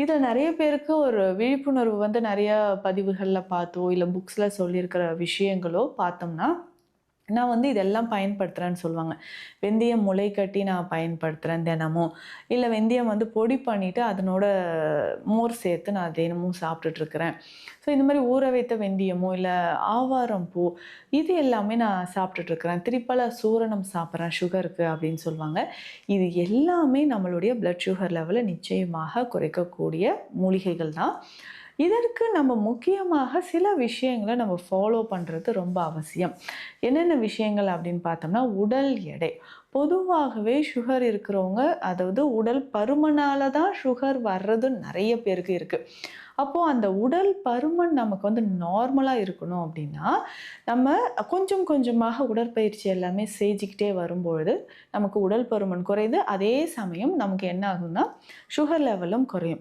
இதில் நிறைய பேருக்கு ஒரு விழிப்புணர்வு வந்து நிறைய பதிவுகளில் பார்த்தோ இல்லை புக்ஸில் சொல்லியிருக்கிற விஷயங்களோ பார்த்தோம்னா நான் வந்து இதெல்லாம் பயன்படுத்துகிறேன்னு சொல்லுவாங்க. வெந்தயம் முளை கட்டி நான் பயன்படுத்துகிறேன் தினமும். இல்லை வெந்தயம் வந்து பொடி பண்ணிவிட்டு அதனோட மோர் சேர்த்து நான் தினமும் சாப்பிட்டுட்ருக்குறேன். ஸோ இந்த மாதிரி ஊற வைத்த வெந்தயமோ இல்லை ஆவாரம் பூ இது எல்லாமே நான் சாப்பிட்டுட்ருக்குறேன். திரிப்பல சூரணம் சாப்பிட்றேன் சுகருக்கு அப்படின்னு சொல்லுவாங்க. இது எல்லாமே நம்மளுடைய பிளட் சுகர் லெவலை நிச்சயமாக குறைக்கக்கூடிய மூலிகைகள் தான். இதற்கு நம்ம முக்கியமாக சில விஷயங்களை நம்ம ஃபாலோ பண்ணுறது ரொம்ப அவசியம். என்னென்ன விஷயங்கள் அப்படின்னு பார்த்தோம்னா உடல் எடை. பொதுவாகவே சுகர் இருக்கிறவங்க அதாவது உடல் பருமனால தான் சுகர் வர்றது நிறைய பேருக்கு இருக்குது அப்போது அந்த உடல் பருமன் நமக்கு வந்து நார்மலாக இருக்கணும் அப்படின்னா நம்ம கொஞ்சம் கொஞ்சமாக உடற்பயிற்சி எல்லாமே செஞ்சுக்கிட்டே வரும்பொழுது நமக்கு உடல் பருமன் குறையுது அதே சமயம் நமக்கு என்ன ஆகும்னா சுகர் லெவலும் குறையும்.